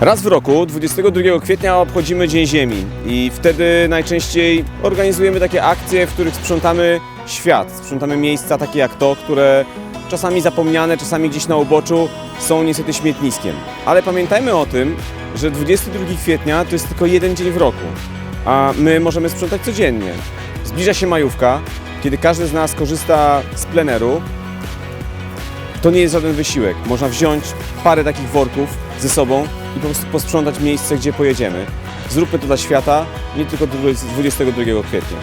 Raz w roku, 22 kwietnia, obchodzimy Dzień Ziemi i wtedy najczęściej organizujemy takie akcje, w których sprzątamy świat, sprzątamy miejsca takie jak to, które czasami zapomniane, czasami gdzieś na uboczu są niestety śmietniskiem. Ale pamiętajmy o tym, że 22 kwietnia to jest tylko jeden dzień w roku, a my możemy sprzątać codziennie. Zbliża się majówka, kiedy każdy z nas korzysta z pleneru, to nie jest żaden wysiłek. Można wziąć parę takich worków ze sobą i po prostu posprzątać miejsce, gdzie pojedziemy. Zróbmy to dla świata, nie tylko 22 kwietnia.